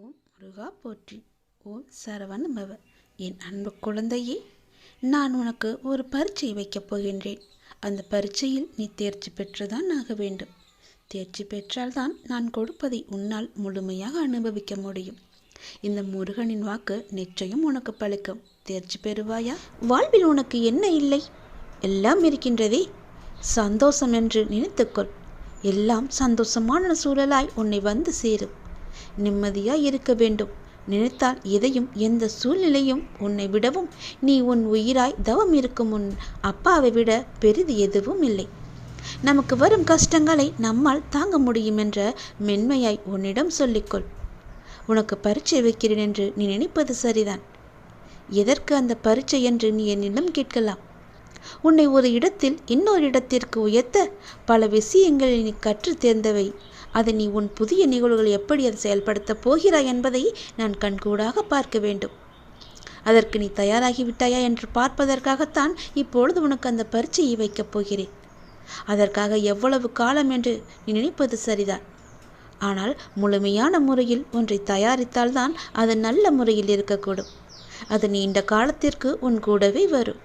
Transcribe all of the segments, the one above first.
ஓம் முருகா போற்றி. ஓம் சரவண பவ என் அன்பு குழந்தையே நான் உனக்கு ஒரு பரீட்சை வைக்கப் போகின்றேன். அந்த பரீட்சையில் நீ தேர்ச்சி பெற்றுதான் ஆக வேண்டும். தேர்ச்சி பெற்றால்தான் நான் கொடுப்பதை உன்னால் முழுமையாக அனுபவிக்க முடியும். இந்த முருகனின் வாக்கு நிச்சயம் உனக்கு பழிக்கும். தேர்ச்சி பெறுவாயா? வாழ்வில் உனக்கு என்ன இல்லை? எல்லாம் இருக்கின்றதே. சந்தோஷம் என்று நினைத்துக்கொள். எல்லாம் சந்தோஷமான சூழலாய் உன்னை வந்து சேரும். நிம்மதியாய் இருக்க வேண்டும். நினைத்தால் எதையும் எந்த சூழ்நிலையும் உன்னை விடவும் நீ உன் உயிராய் தவம் இருக்கும் உன் அப்பாவை விட பெரிது எதுவும் இல்லை. நமக்கு வரும் கஷ்டங்களை நம்மால் தாங்க முடியும் என்ற மென்மையாய் உன்னிடம் சொல்லிக்கொள். உனக்கு பரீட்சை வைக்கிறேன் என்று நீ நினைப்பது சரிதான். எதற்கு அந்த பரீட்சை என்று நீ என்னிடம் கேட்கலாம்? உன்னை ஒரு இடத்தில் இன்னொரு இடத்திற்கு உயர்த்த பல விஷயங்களில் நீ கற்று தேர்ந்தவை. அதை நீ உன் புதிய நிகழ்வுகள் எப்படி அதை செயல்படுத்தப் போகிறாய் என்பதை நான் கண்கூடாக பார்க்க வேண்டும். அதற்கு நீ தயாராகிவிட்டாயா என்று பார்ப்பதற்காகத்தான் இப்பொழுது உனக்கு அந்த பரீட்சையை வைக்கப் போகிறேன். அதற்காக எவ்வளவு காலம் என்று நீ நினைப்பது சரிதான். ஆனால் முழுமையான முறையில் ஒன்றை தயாரித்தால்தான் அது நல்ல முறையில் இருக்கக்கூடும். அது நீண்ட காலத்திற்கு உன் கூடவே வரும்.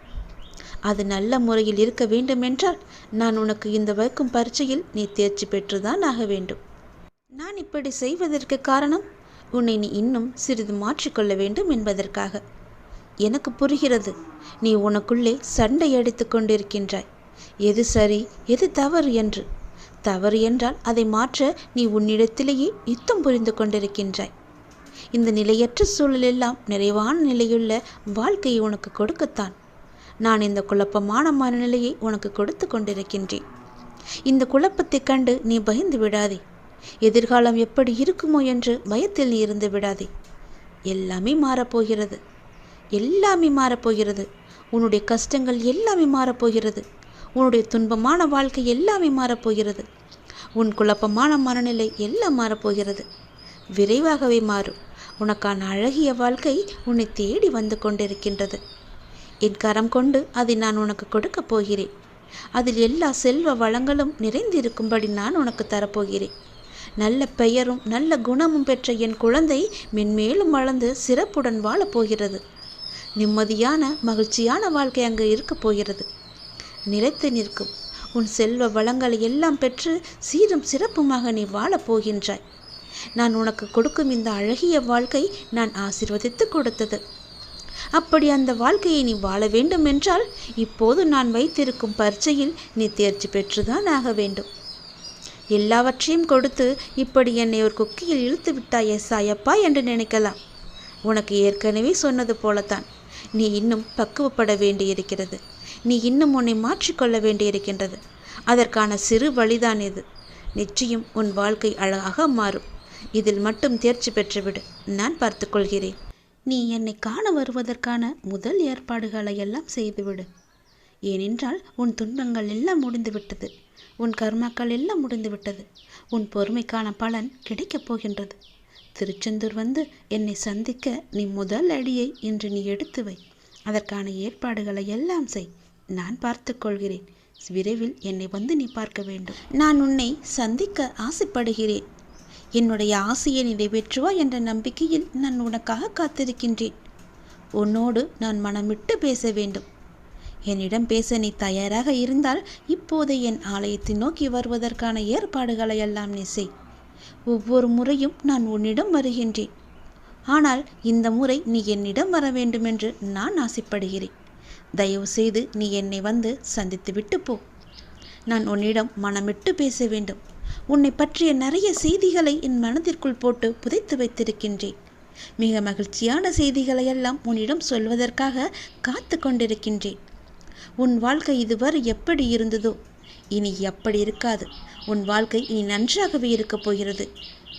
அது நல்ல முறையில் இருக்க வேண்டுமென்றால் நான் உனக்கு இந்த வைக்கும் பரீட்சையில் நீ தேர்ச்சி பெற்றுதான் ஆக வேண்டும். நான் இப்படி செய்வதற்கு காரணம் உன்னை நீ இன்னும் சிறிது மாற்றிக்கொள்ள வேண்டும் என்பதற்காக. எனக்கு புரிகிறது நீ உனக்குள்ளே சண்டை அடித்து கொண்டிருக்கின்றாய். எது சரி எது தவறு என்று. தவறு என்றால் அதை மாற்ற நீ உன்னிடத்திலேயே யுத்தம் புரிந்து கொண்டிருக்கின்றாய். இந்த நிலையற்ற சூழலெல்லாம் நிறைவான நிலையுள்ள வாழ்க்கையை உனக்கு கொடுக்கத்தான். நான் இந்த குழப்பமான மனநிலையை உனக்கு கொடுத்து கொண்டிருக்கின்றேன். இந்த குழப்பத்தைக் கண்டு நீ பயந்து விடாதே. எதிர்காலம் எப்படி இருக்குமோ என்று பயத்தில் நீ இருந்து விடாதே. எல்லாமே மாறப்போகிறது. எல்லாமே மாறப்போகிறது. உன்னுடைய கஷ்டங்கள் எல்லாமே மாறப்போகிறது. உன்னுடைய துன்பமான வாழ்க்கை எல்லாமே மாறப்போகிறது. உன் குழப்பமான மனநிலை எல்லாம் மாறப்போகிறது. விரைவாகவே மாறும் உனக்கான அழகிய வாழ்க்கை உன்னை தேடி வந்து கொண்டிருக்கின்றது. என் கரம் கொண்டு அதை நான் உனக்கு கொடுக்கப் போகிறேன். அதில் எல்லா செல்வ வளங்களும் நிறைந்திருக்கும்படி நான் உனக்கு தரப்போகிறேன். நல்ல பெயரும் நல்ல குணமும் பெற்ற என் குழந்தை மென்மேலும் வளர்ந்து சிறப்புடன் வாழப்போகிறது நிம்மதியான மகிழ்ச்சியான வாழ்க்கை அங்கு இருக்கப் போகிறது. நிலைத்து நிற்கும். உன் செல்வ வளங்களை எல்லாம் பெற்று சீரும் சிறப்புமாக நீ வாழப் போகின்றாய். நான் உனக்கு கொடுக்கும் இந்த அழகிய வாழ்க்கை நான் ஆசிர்வதித்து கொடுத்தது. அப்படி அந்த வாழ்க்கையை நீ வாழ வேண்டும் என்றால் இப்போது நான் வைத்திருக்கும் பரீட்சையில் நீ தேர்ச்சி பெற்றுதான் ஆக வேண்டும். எல்லாவற்றையும் கொடுத்து இப்படி என்னை ஒரு குக்கியில் இழுத்து விட்டாயே சாயப்பா என்று நினைக்கலாம். உனக்கு ஏற்கனவே சொன்னது போலத்தான். நீ இன்னும் பக்குவப்பட வேண்டியிருக்கிறது. நீ இன்னும் உன்னை மாற்றிக்கொள்ள வேண்டியிருக்கின்றது. அதற்கான சிறு வழிதான் இது. நிச்சயம் உன் வாழ்க்கை அழகாக மாறும். இதில் மட்டும் தேர்ச்சி பெற்றுவிடு. நான் பார்த்துக்கொள்கிறேன் நீ என்னை காண வருவதற்கான முதல் ஏற்பாடுகளை எல்லாம் செய்துவிடு. ஏனென்றால் உன் துன்பங்கள் எல்லாம் முடிந்துவிட்டது. உன் கர்மாக்கள் எல்லாம் முடிந்துவிட்டது. உன் பொறுமைக்கான பலன் கிடைக்கப் போகின்றது. திருச்செந்தூர் வந்து என்னை சந்திக்க நீ முதல் அடியை இன்று நீ எடுத்து வை. அதற்கான ஏற்பாடுகளை எல்லாம் செய். நான் பார்த்து கொள்கிறேன். விரைவில் என்னை வந்து நீ பார்க்க வேண்டும். நான் உன்னை சந்திக்க ஆசைப்படுகிறேன். என்னுடைய ஆசையை நிறைவேற்றுவா என்ற நம்பிக்கையில் நான் உனக்காக காத்திருக்கின்றேன். உன்னோடு நான் மனமிட்டு பேச வேண்டும். என்னிடம் பேச நீ தயாராக இருந்தால் இப்போது என் ஆலயத்தை நோக்கி வருவதற்கான ஏற்பாடுகளை எல்லாம் நீ செய். ஒவ்வொரு முறையும் நான் உன்னிடம் வருகின்றேன். ஆனால் இந்த முறை நீ என்னிடம் வர வேண்டும் என்று நான் ஆசைப்படுகிறேன். தயவு செய்து நீ என்னை வந்து சந்தித்துவிட்டு போ. நான் உன்னிடம் மனமிட்டு பேச வேண்டும். உன்னை பற்றிய நிறைய செய்திகளை என் மனதிற்குள் போட்டு புதைத்து வைத்திருக்கின்றேன். மிக மகிழ்ச்சியான செய்திகளை எல்லாம் உன்னிடம் சொல்வதற்காக காத்து கொண்டிருக்கின்றேன். உன் வாழ்க்கை இதுவரை எப்படி இருந்ததோ? இனி எப்படி இருக்காது. உன் வாழ்க்கை இனி நன்றாகவே இருக்கப் போகிறது.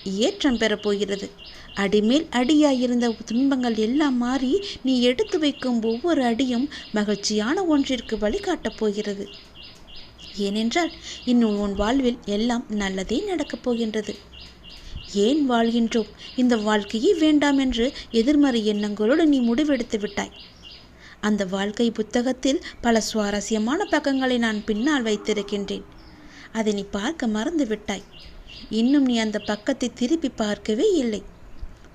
ஏற்றம் பெறப் போகிறது. அடிமேல் அடியாயிருந்த துன்பங்கள் எல்லாம் மாறி நீ எடுத்து வைக்கும் ஒவ்வொரு அடியும் மகிழ்ச்சியான ஒன்றிற்கு வழிகாட்டப் போகிறது. ஏனென்றால் இன்னும் உன் வாழ்வில் எல்லாம் நல்லதே நடக்கப் போகின்றது. ஏன் வாழ்கின்றோம்? இந்த வாழ்க்கையே வேண்டாம் என்று எதிர்மறை எண்ணங்களோடு நீ முடிவெடுத்து விட்டாய். அந்த வாழ்க்கை புத்தகத்தில் பல சுவாரஸ்யமான பக்கங்களை நான் பின்னால் வைத்திருக்கின்றேன். அதை நீ பார்க்க மறந்து விட்டாய். இன்னும் நீ அந்த பக்கத்தை திருப்பி பார்க்கவே இல்லை.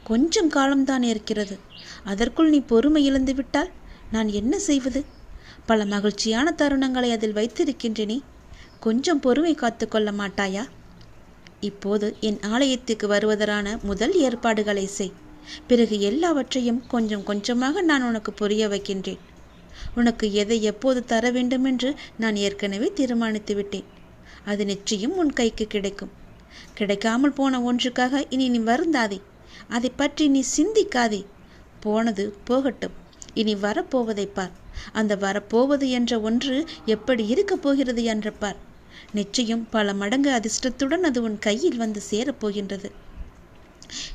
கொஞ்சம் காலம்தான் இருக்கிறது. அதற்குள் நீ பொறுமை இழந்து விட்டால் நான் என்ன செய்வது? பல மகிழ்ச்சியான தருணங்களை அதில் வைத்திருக்கின்றேனே. கொஞ்சம் பொறுமை காத்து கொள்ள மாட்டாயா? இப்போது என் ஆலயத்துக்கு வருவதற்கான முதல் ஏற்பாடுகளை செய். பிறகு எல்லாவற்றையும் கொஞ்சம் கொஞ்சமாக நான் உனக்கு புரிய வைக்கின்றேன். உனக்கு எதை எப்போது தர வேண்டுமென்று நான் ஏற்கனவே தீர்மானித்து விட்டேன். அது நிச்சயம் உன் கைக்கு கிடைக்கும். கிடைக்காமல் போன ஒன்றுக்காக இனி நீ வருந்தாதே. அதை பற்றி நீ சிந்திக்காதே. போனது போகட்டும். இனி வரப்போவதை பார். அந்த வரப்போவது என்ற ஒன்று எப்படி இருக்கப் போகிறது என்று பார். நிச்சயம் பல மடங்கு அதிர்ஷ்டத்துடன் அது உன் கையில் வந்து சேரப்போகின்றது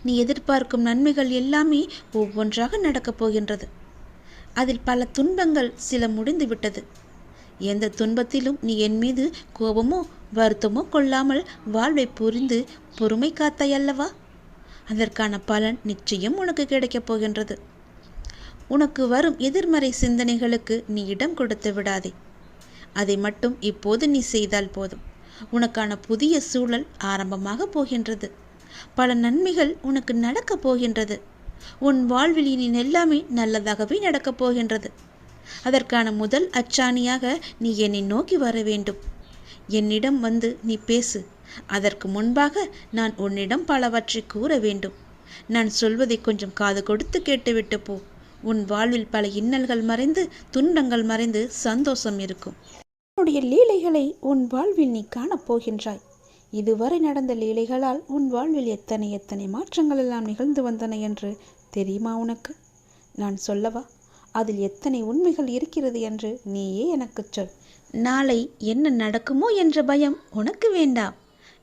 நீ எதிர்பார்க்கும் நன்மைகள் எல்லாமே ஒவ்வொன்றாக நடக்கப் போகின்றது. அதில் பல துன்பங்கள் சில முடிந்து விட்டது. எந்த துன்பத்திலும் நீ என் மீது கோபமோ வருத்தமோ கொள்ளாமல் வாழ்வை புரிந்து பொறுமை காத்தாய் அல்லவா? அதற்கான பலன் நிச்சயம் உனக்கு கிடைக்கப் போகின்றது. உனக்கு வரும் எதிர்மறை சிந்தனைகளுக்கு நீ இடம் கொடுத்து விடாதே. அதை மட்டும் இப்போது நீ செய்தால் போதும். உனக்கான புதிய சூழல் ஆரம்பமாக போகின்றது. பல நன்மைகள் உனக்கு நடக்கப் போகின்றது. உன் வாழ்வில் இனி எல்லாமே நல்லதாகவே நடக்கப் போகின்றது. அதற்கான முதல் அச்சாணியாக நீ என்னை நோக்கி வர வேண்டும். என்னிடம் வந்து நீ பேசு. அதற்கு முன்பாக நான் உன்னிடம் பலவற்றை கூற வேண்டும். நான் சொல்வதை கொஞ்சம் காது கொடுத்து கேட்டுவிட்டு போ. உன் வாழ்வில் பல இன்னல்கள் மறைந்து துன்பங்கள் மறைந்து சந்தோஷம் இருக்கும். உன்னுடைய லீலைகளை உன் வாழ்வில் நீ காணப்போகின்றாய் இதுவரை நடந்த லீலைகளால் உன் வாழ்வில் எத்தனை எத்தனை மாற்றங்கள் எல்லாம் நிகழ்ந்து வந்தன என்று தெரியுமா உனக்கு? நான் சொல்லவா அதில் எத்தனை உண்மைகள் இருக்கிறது என்று நீயே எனக்குச் சொல். நாளை என்ன நடக்குமோ என்ற பயம் உனக்கு வேண்டாம்.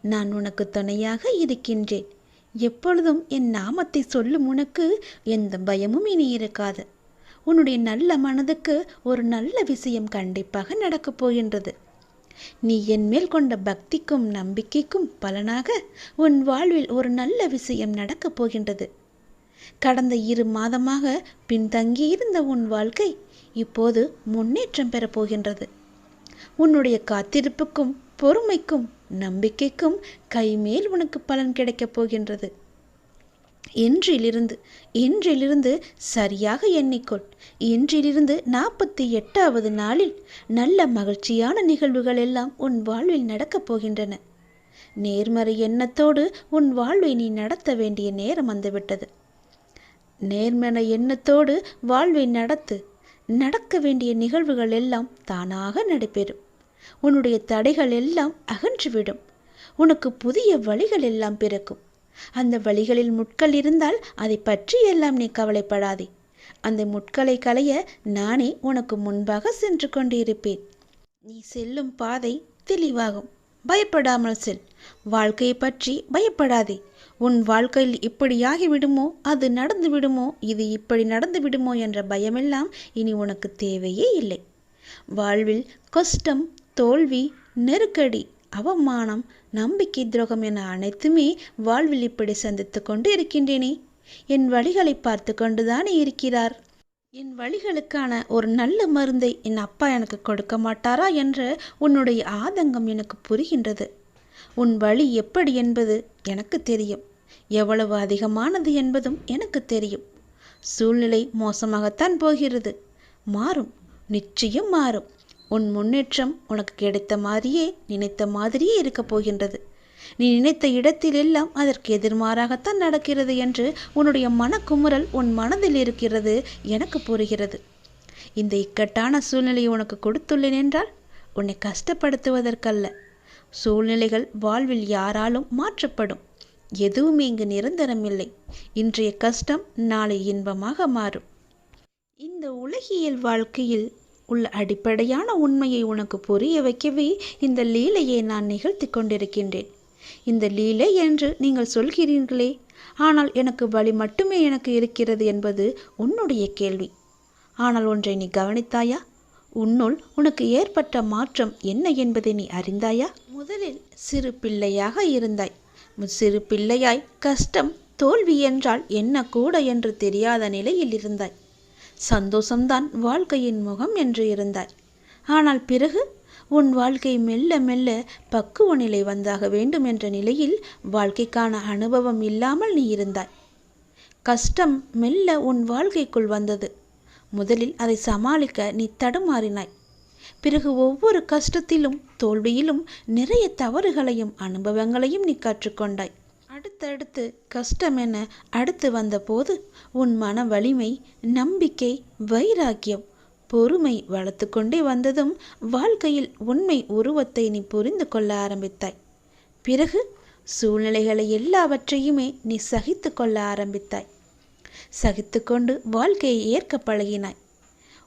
நான் உனக்கு துணையாக இருக்கின்றேன். எப்பொழுதும் என் நாமத்தை சொல்லும் உனக்கு எந்த பயமும் இனி இருக்காது. உன்னுடைய நல்ல மனதுக்கு ஒரு நல்ல விஷயம் கண்டிப்பாக நடக்கப் போகின்றது. நீ என்மேல் கொண்ட பக்திக்கும் நம்பிக்கைக்கும் பலனாக உன் வாழ்வில் ஒரு நல்ல விஷயம் நடக்கப் போகின்றது. கடந்த இரு மாதமாக பின்தங்கியிருந்த உன் வாழ்க்கை இப்போது முன்னேற்றம் பெறப்போகின்றது உன்னுடைய காத்திருப்புக்கும் பொறுமைக்கும் நம்பிக்கைக்கும் கைமேல் உனக்கு பலன் கிடைக்கப் போகின்றது. இன்றிலிருந்து இன்றிலிருந்து சரியாக எண்ணிக்கொள். இன்றிலிருந்து நாற்பத்தி எட்டாவது நாளில் நல்ல மகிழ்ச்சியான நிகழ்வுகள் எல்லாம் உன் வாழ்வில் நடக்கப் போகின்றன. நேர்மறை எண்ணத்தோடு உன் வாழ்வை நீ நடத்த வேண்டிய நேரம் வந்துவிட்டது. நேர்மறை எண்ணத்தோடு வாழ்வை நடத்து நடக்க வேண்டிய நிகழ்வுகள் எல்லாம் தானாக நடைபெறும். உன்னுடைய தடைகள் எல்லாம் அகன்றுவிடும். உனக்கு புதிய வழிகள் எல்லாம் பிறக்கும். அந்த வழிகளில் முட்கள் இருந்தால் அதை பற்றி எல்லாம் நீ கவலைப்படாதே. அந்த முட்களை களைய நானே உனக்கு முன்பாக சென்று கொண்டிருப்பேன். நீ செல்லும் பாதை தெளிவாகும். பயப்படாமல் செல். வாழ்க்கையை பற்றி பயப்படாதே. உன் வாழ்க்கையில் இப்படியாகி விடுமோ அது நடந்து விடுமோ இது இப்படி நடந்து விடுமோ என்ற பயமெல்லாம் இனி உனக்கு தேவையே இல்லை. வாழ்வில் கஷ்டம் தோல்வி நெருக்கடி அவமானம் நம்பிக்கை துரோகம் என அனைத்துமே வாழ்வில் இப்படி சந்தித்து கொண்டு இருக்கின்றேனே. என் வழிகளை பார்த்து கொண்டுதானே இருக்கிறார். என் வழிகளுக்கான ஒரு நல்ல மருந்தை என் அப்பா எனக்கு கொடுக்க மாட்டாரா என்ற உன்னுடைய ஆதங்கம் எனக்கு புரிகின்றது. உன் வழி எப்படி என்பது எனக்கு தெரியும். எவ்வளவு அதிகமானது என்பதும் எனக்கு தெரியும். சூழ்நிலை மோசமாகத்தான் போகிறது. மாறும். நிச்சயம் மாறும். உன் முன்னேற்றம் உனக்கு கிடைத்த மாதிரியே நினைத்த மாதிரியே இருக்கப் போகின்றது. நீ நினைத்த இடத்தில் எல்லாம் அதற்கு எதிர்மாறாகத்தான் நடக்கிறது என்று உன்னுடைய மனக்குமுறல் உன் மனதில் இருக்கிறது எனக்கு புரிகிறது. இந்த இக்கட்டான சூழ்நிலையை உனக்கு கொடுத்துள்ளேன் என்றால் உன்னை கஷ்டப்படுத்துவதற்கல்ல. சூழ்நிலைகள் வாழ்வில் யாராலும் மாற்றப்படும். எதுவுமே இங்கு நிரந்தரம் இல்லை. இன்றைய கஷ்டம் நாளை இன்பமாக மாறும். இந்த உலகியல் வாழ்க்கையில் உள்ள அடிப்படையான உண்மையை உனக்கு புரிய வைக்கவே இந்த லீலையை நான் நிகழ்த்தி கொண்டிருக்கின்றேன். இந்த லீலை என்று நீங்கள் சொல்கிறீர்களே ஆனால் எனக்கு வழி மட்டுமே எனக்கு இருக்கிறது என்பது உன்னுடைய கேள்வி. ஆனால் ஒன்றை நீ கவனித்தாயா? உன்னுள் உனக்கு ஏற்பட்ட மாற்றம் என்ன என்பதை நீ அறிந்தாயா? முதலில் சிறு பிள்ளையாக இருந்தாய். சிறு பிள்ளையாய் கஷ்டம் தோல்வி என்றால் என்ன கூட என்று தெரியாத நிலையில் இருந்தாய். சந்தோஷம்தான் வாழ்க்கையின் முகம் என்று இருந்தாய் ஆனால் பிறகு உன் வாழ்க்கை மெல்ல மெல்ல பக்குவ நிலை வந்தாக வேண்டும் என்ற நிலையில் வாழ்க்கைக்கான அனுபவம் இல்லாமல் நீ இருந்தாய். கஷ்டம் மெல்ல உன் வாழ்க்கைக்குள் வந்தது. முதலில் அதை சமாளிக்க நீ தடுமாறினாய். பிறகு ஒவ்வொரு கஷ்டத்திலும் தோல்வியிலும் நிறைய தவறுகளையும் அனுபவங்களையும் நீ கற்றுக்கொண்டாய். அடுத்தடுத்து கஷ்டம் என அடுத்து வந்தபோது உன் மன வலிமை நம்பிக்கை வைராக்கியம் பொறுமை வளர்த்து கொண்டே வந்ததும் வாழ்க்கையில் உண்மை உருவத்தை நீ புரிந்து கொள்ள ஆரம்பித்தாய். பிறகு சூழ்நிலைகளை எல்லாவற்றையுமே நீ சகித்து கொள்ள ஆரம்பித்தாய். சகித்துக்கொண்டு வாழ்க்கையை ஏற்க பழகினாய்.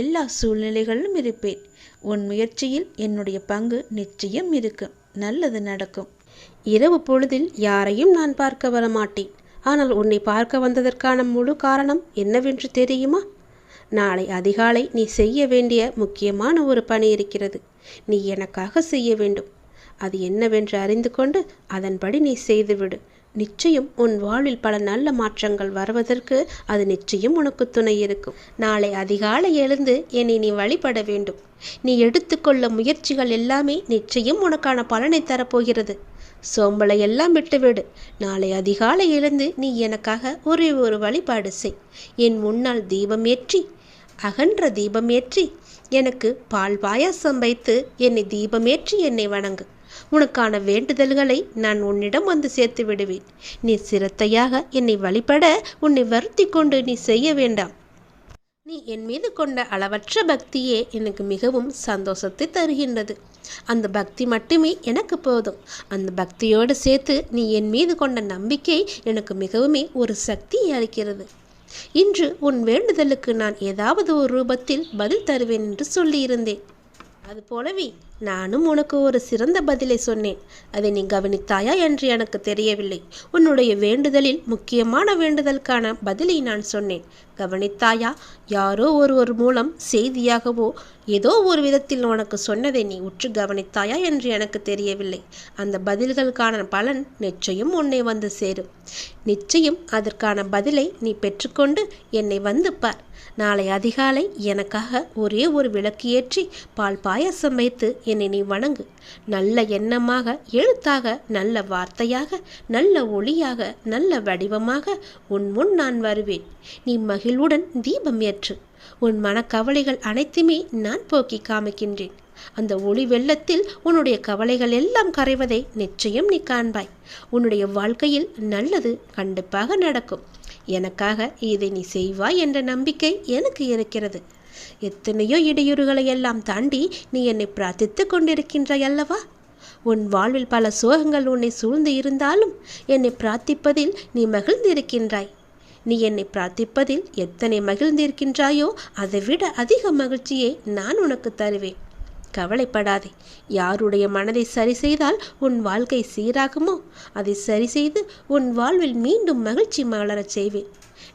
எல்லா சூழ்நிலைகளிலும் இருப்பேன். உன் முயற்சியில் என்னுடைய பங்கு நிச்சயம் இருக்கும் நல்லது நடக்கும். இரவு பொழுதில் யாரையும் நான் பார்க்க வர மாட்டேன் ஆனால் உன்னை பார்க்க வந்ததற்கான முழு காரணம் என்னவென்று தெரியுமா? நாளை அதிகாலை நீ செய்ய வேண்டிய முக்கியமான ஒரு பணி இருக்கிறது. நீ எனக்காக செய்ய வேண்டும். அது என்னவென்று அறிந்து கொண்டு அதன்படி நீ செய்துவிடு. நிச்சயம் உன் வாழ்வில் பல நல்ல மாற்றங்கள் வருவதற்கு அது நிச்சயம் உனக்கு துணை இருக்கும். நாளை அதிகாலை எழுந்து என்னை நீ வழிபட வேண்டும். நீ எடுத்துக்கொள்ள முயற்சிகள் எல்லாமே நிச்சயம் உனக்கான பலனை தரப்போகிறது. சோம்பலை எல்லாம் விட்டுவிடு. நாளை அதிகாலை எழுந்து நீ எனக்காக ஒரே ஒரு வழிபாடு செய். என் முன்னால் தீபம் ஏற்றி அகன்ற தீபம் ஏற்றி எனக்கு பால் பாயாசம் வைத்து என்னை தீபமேற்றி என்னை வணங்கு. உனக்கான வேண்டுதல்களை நான் உன்னிடம் வந்து சேர்த்து விடுவேன். நீ சிரத்தையாக என்னை வழிபட உன்னை வருத்தி கொண்டு நீ செய்ய வேண்டாம். நீ என் மீது கொண்ட அளவற்ற பக்தியே எனக்கு மிகவும் சந்தோஷத்தை தருகின்றது. அந்த பக்தி மட்டுமே எனக்கு போதும். அந்த பக்தியோடு சேர்த்து நீ என் மீது கொண்ட நம்பிக்கை எனக்கு மிகவுமே ஒரு சக்தி அளிக்கிறது. இன்று உன் வேண்டுதலுக்கு நான் ஏதாவது ஒரு ரூபத்தில் பதில் தருவேன் என்று சொல்லியிருந்தேன். அது போலவே நானும் உனக்கு ஒரு சிறந்த பதிலை சொன்னேன். அதை நீ கவனித்தாயா என்று எனக்கு தெரியவில்லை. உன்னுடைய வேண்டுதலில் முக்கியமான வேண்டுதலுக்கான பதிலை நான் சொன்னேன். கவனித்தாயா? யாரோ ஒருவர் மூலம் செய்தியாகவோ ஏதோ ஒரு விதத்தில் உனக்கு சொன்னதை நீ உற்று கவனித்தாயா என்று எனக்கு தெரியவில்லை. அந்த பதில்களுக்கான பலன் நிச்சயம் உன்னை வந்து சேரும். நிச்சயம் அதற்கான பதிலை நீ பெற்றுக்கொண்டு என்னை வந்து பார். நாளை அதிகாலை எனக்காக ஒரே ஒரு விளக்கு ஏற்றி பால் பாயசம் வைத்து என்னை நீ வணங்கு. நல்ல எண்ணமாக எழுத்தாக நல்ல வார்த்தையாக நல்ல ஒளியாக நல்ல வடிவமாக உன் முன் நான் வருவேன். நீ மகிழ்வுடன் தீபம் ஏற்று. உன் மனக்கவலைகள் அனைத்துமே நான் போக்கி காமிக்கின்றேன். அந்த ஒளி வெள்ளத்தில் உன்னுடைய கவலைகள் எல்லாம் கரைவதை நிச்சயம் நீ காண்பாய். உன்னுடைய வாழ்க்கையில் நல்லது கண்டிப்பாக நடக்கும். எனக்காக இதை நீ செய்வாய் என்ற நம்பிக்கை எனக்கு இருக்கிறது. எத்தனையோ இடையூறுகளை எல்லாம் தாண்டி நீ என்னை பிரார்த்தித்து கொண்டிருக்கின்றாய் அல்லவா? உன் வாழ்வில் பல சோகங்கள் உன்னை சூழ்ந்து இருந்தாலும் என்னை பிரார்த்திப்பதில் நீ மகிழ்ந்திருக்கின்றாய். நீ என்னை பிரார்த்திப்பதில் எத்தனை மகிழ்ந்திருக்கின்றாயோ அதைவிட அதிக மகிழ்ச்சியை நான் உனக்கு தருவேன். கவலைப்படாதே. யாருடைய மனதை சரி செய்தால் உன் வாழ்க்கை சீராகுமோ? அதை சரி செய்து உன் வாழ்வில் மீண்டும் மகிழ்ச்சி மலரச் செய்வேன்.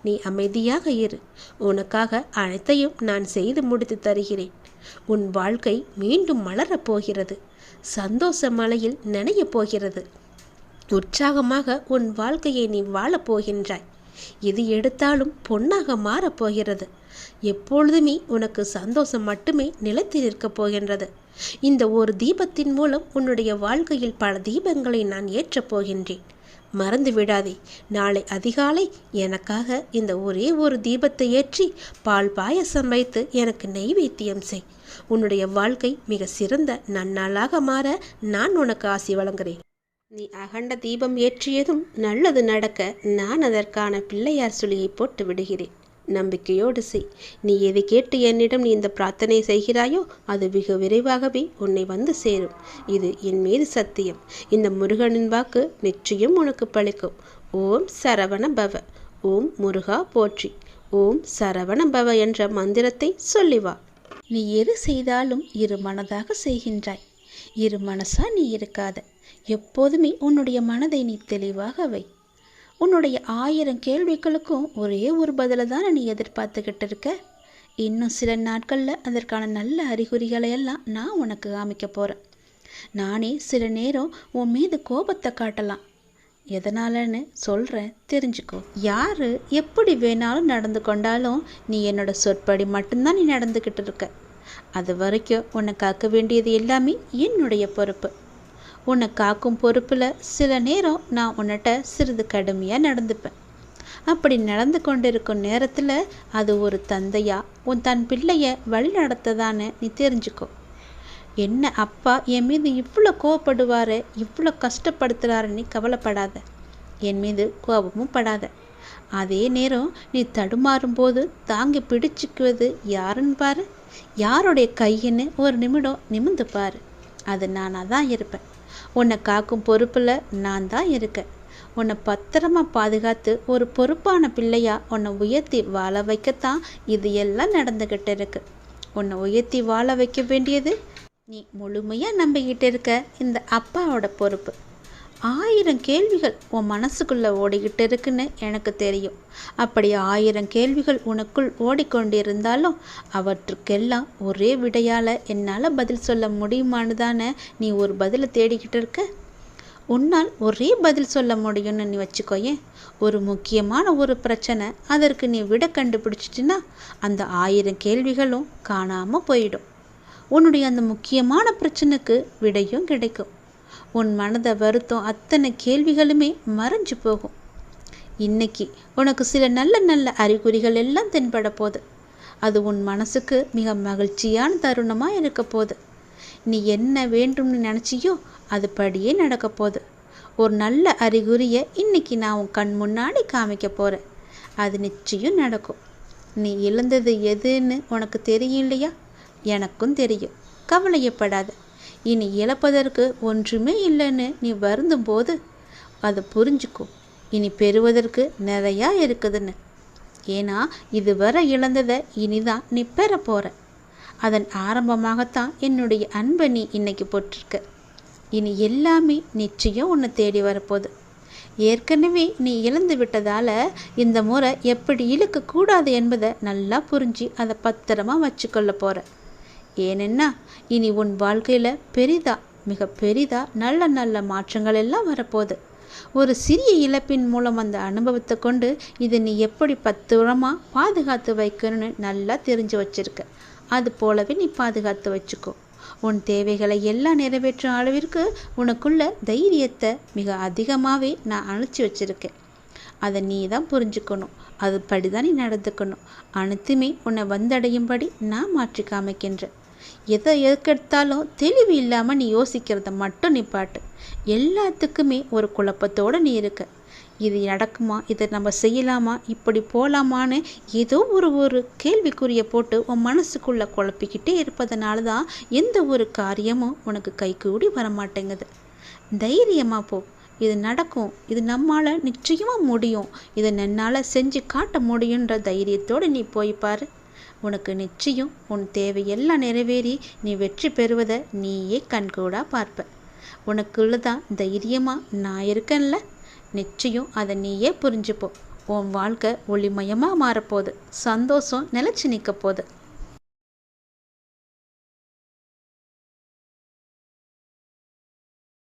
நீ அமைதியாக இரு. உனக்காக அனைத்தையும் நான் செய்து முடித்து தருகிறேன். உன் வாழ்க்கை மீண்டும் மலரப் போகிறது. சந்தோஷ மலையில் நனையப் போகிறது. உற்சாகமாக உன் வாழ்க்கையை நீ வாழப் போகின்றாய். எது எடுத்தாலும் பொன்னாக மாறப்போகிறது எப்பொழுதுமே உனக்கு சந்தோஷம் மட்டுமே நிலைத்து நிற்கப் போகின்றது. இந்த ஒரு தீபத்தின் மூலம் உன்னுடைய வாழ்க்கையில் பல தீபங்களை நான் ஏற்றப் போகின்றேன். மறந்து விடாதே. நாளை அதிகாலை எனக்காக இந்த ஒரே ஒரு தீபத்தை ஏற்றி பால் பாயசம் வைத்து எனக்கு நெய்வேத்தியம் செய். உன்னுடைய வாழ்க்கை மிக சிறந்த நன்னாளாக மாற நான் உனக்கு ஆசி வழங்குகிறேன் நீ அகண்ட தீபம் ஏற்றியதும் நல்லது நடக்க நான் அதற்கான பிள்ளையார் சுழியை போட்டு விடுகிறேன். நம்பிக்கையோடு செய். நீ எதை கேட்டு என்னிடம் நீ இந்த பிரார்த்தனை செய்கிறாயோ அது மிக விரைவாகவே உன்னை வந்து சேரும். இது என் மீது சத்தியம். இந்த முருகனின் வாக்கு நிச்சயம் உனக்கு பழிக்கும். ஓம் சரவண பவ ஓம் முருகா போற்றி. ஓம் சரவண பவ என்ற மந்திரத்தை சொல்லி வா. நீ எது செய்தாலும் இரு மனதாக செய்கின்றாய். இரு மனசா நீ இருக்காத. எப்போதுமே உன்னுடைய மனதை நீ தெளிவாக வை. உன்னுடைய ஆயிரம் கேள்விகளுக்கும் ஒரே ஒரு பதிலை தானே நீ எதிர்பார்த்துக்கிட்டு இருக்க இன்னும் சில நாட்களில் அதற்கான நல்ல அறிகுறிகளை எல்லாம் நான் உனக்கு காமிக்க போகிறேன் நானே சில நேரம் உன் மீது கோபத்தை காட்டலாம். எதனாலன்னு சொல்கிறேன் தெரிஞ்சுக்கோ. யார் எப்படி வேணாலும் நடந்து கொண்டாலும் நீ என்னோட சொற்படி மட்டும்தான் நீ நடந்துக்கிட்டு இருக்க அது வரைக்கும் உன்னை காக்க வேண்டியது எல்லாமே என்னுடைய பொறுப்பு. உன்னை காக்கும் பொறுப்பில் சில நேரம் நான் உன்னிட்ட சிறிது கடுமையாக நடந்துப்பேன். அப்படி நடந்து கொண்டிருக்கும் நேரத்தில் அது ஒரு தந்தையா உன் தன் பிள்ளைய வழி நடத்ததான்னு நீ தெரிஞ்சுக்கோ. என்ன அப்பா என் மீது இவ்வளோ கோவப்படுவார் இவ்வளோ கஷ்டப்படுத்துகிறாரு நீ கவலைப்படாத. என் மீது கோபமும் படாத. அதே நேரம் நீ தடுமாறும் போது தாங்கி பிடிச்சிக்குவது யாருன்னு பாரு. யாருடைய கையின்னு ஒரு நிமிடம் நிமிந்து பாரு. அது நானாக தான் இருப்பேன். உன்னை காக்கும் பொறுப்பில் நான் தான் இருக்கேன். உன்னை பத்திரமா பாதுகாத்து ஒரு பொறுப்பான பிள்ளையா உன்னை உயர்த்தி வாழ வைக்கத்தான் இது எல்லாம் நடந்துக்கிட்டு இருக்கு. உன்னை உயர்த்தி வாழ வைக்க வேண்டியது நீ முழுமையாக நம்பிக்கிட்டு இருக்க இந்த அப்பாவோட பொறுப்பு. ஆயிரம் கேள்விகள் உன் மனசுக்குள்ளே ஓடிக்கிட்டு இருக்குன்னு எனக்கு தெரியும். அப்படி ஆயிரம் கேள்விகள் உனக்குள் ஓடிக்கொண்டிருந்தாலும் அவற்றுக்கெல்லாம் ஒரே விடையால் என்னால் பதில் சொல்ல முடியுமான்னு தானே நீ ஒரு பதிலை தேடிக்கிட்டு இருக்க? உன்னால் ஒரே பதில் சொல்ல முடியும்னு நீ வச்சுக்கோயேன். ஒரு முக்கியமான ஒரு பிரச்சனை அதற்கு நீ விட கண்டுபிடிச்சிட்டினா அந்த ஆயிரம் கேள்விகளும் காணாமல் போயிடும். உன்னுடைய அந்த முக்கியமான பிரச்சனைக்கு விடையும் கிடைக்கும். உன் மனதை வருத்தம் அத்தனை கேள்விகளுமே மறைஞ்சு போகும். இன்னைக்கு உனக்கு சில நல்ல நல்ல அறிகுறிகள் எல்லாம் தென்பட போகுது. அது உன் மனசுக்கு மிக மகிழ்ச்சியான தருணமாக இருக்க போகுது. நீ என்ன வேண்டும்னு நினச்சியோ அது படியே நடக்க போகுது. ஒரு நல்ல அறிகுறியை இன்னைக்கு நான் உன் கண் முன்னாடி காமிக்க போகிறேன் அது நிச்சயம் நடக்கும். நீ இழந்தது எதுன்னு உனக்கு தெரியும் இல்லையா? எனக்கும் தெரியும். கவலையப்படாத. இனி இழப்பதற்கு ஒன்றுமே இல்லைன்னு நீ வருந்தும் போது அதை புரிஞ்சுக்கும் இனி பெறுவதற்கு நிறையா இருக்குதுன்னு. ஏன்னா இதுவரை இழந்ததை இனிதான் நீ பெற. போகிற அதன் ஆரம்பமாகத்தான் என்னுடைய அன்பை நீ இன்னைக்கு போட்டிருக்க. இனி எல்லாமே நிச்சயம் உன்னை தேடி வரப்போகுது. ஏற்கனவே நீ இழந்து விட்டதால் இந்த முறை எப்படி இழுக்கக்கூடாது என்பதை நல்லா புரிஞ்சு அதை பத்திரமா வச்சுக்கொள்ள போகிற ஏனென்னா இனி உன் வாழ்க்கையில் பெரிதா மிக பெரிதா நல்ல நல்ல மாற்றங்கள் எல்லாம் வரப்போகுது. ஒரு சிறிய இழப்பின் மூலம் அந்த அனுபவத்தை கொண்டு இதை நீ எப்படி பத்திரமாக பாதுகாத்து வைக்கணும்னு நல்லா தெரிஞ்சு வச்சிருக்க. அது போலவே நீ பாதுகாத்து வச்சுக்கோ. உன் தேவைகளை எல்லாம் நிறைவேற்றும் அளவிற்கு உனக்குள்ள தைரியத்தை மிக அதிகமாகவே நான் அணைச்சி வச்சுருக்கேன். அதை நீ தான் புரிஞ்சுக்கணும். அது படிதான் நீ நடந்துக்கணும். அனைத்துமே உன்னை வந்தடையும்படி நான் மாற்றி காமிக்கின்றேன். எதை எதுக்கெடுத்தாலும் தெளிவு இல்லாமல் நீ யோசிக்கிறத மட்டும் நிப்பாட்டு எல்லாத்துக்குமே ஒரு குழப்பத்தோடு நீ இருக்க. இது நடக்குமா? இதை நம்ம செய்யலாமா? இப்படி போகலாமான்னு ஏதோ ஒரு ஒரு கேள்விக்குறியை போட்டு உன் மனசுக்குள்ளே குழப்பிக்கிட்டே இருப்பதனால தான் எந்த ஒரு காரியமும் உனக்கு கைகூடி வரமாட்டேங்குது. தைரியமாக போ. இது நடக்கும். இது நம்மால் நிச்சயமாக முடியும். இதை என்னால் செஞ்சு காட்ட முடியுன்ற தைரியத்தோடு நீ போய் பாரு. உனக்கு நிச்சயம் உன் தேவையெல்லாம் நிறைவேறி நீ வெற்றி பெறுவதை நீயே கண்கூடாக பார்ப்ப. உனக்குள்ளதான் தைரியமாக நான் இருக்கேன்ல? நிச்சயம் அதை நீயே புரிஞ்சுப்போ. உன் வாழ்க்கை ஒளிமயமாக மாறப்போகுது. சந்தோஷம் நிலச்சி நிற்க போகுது.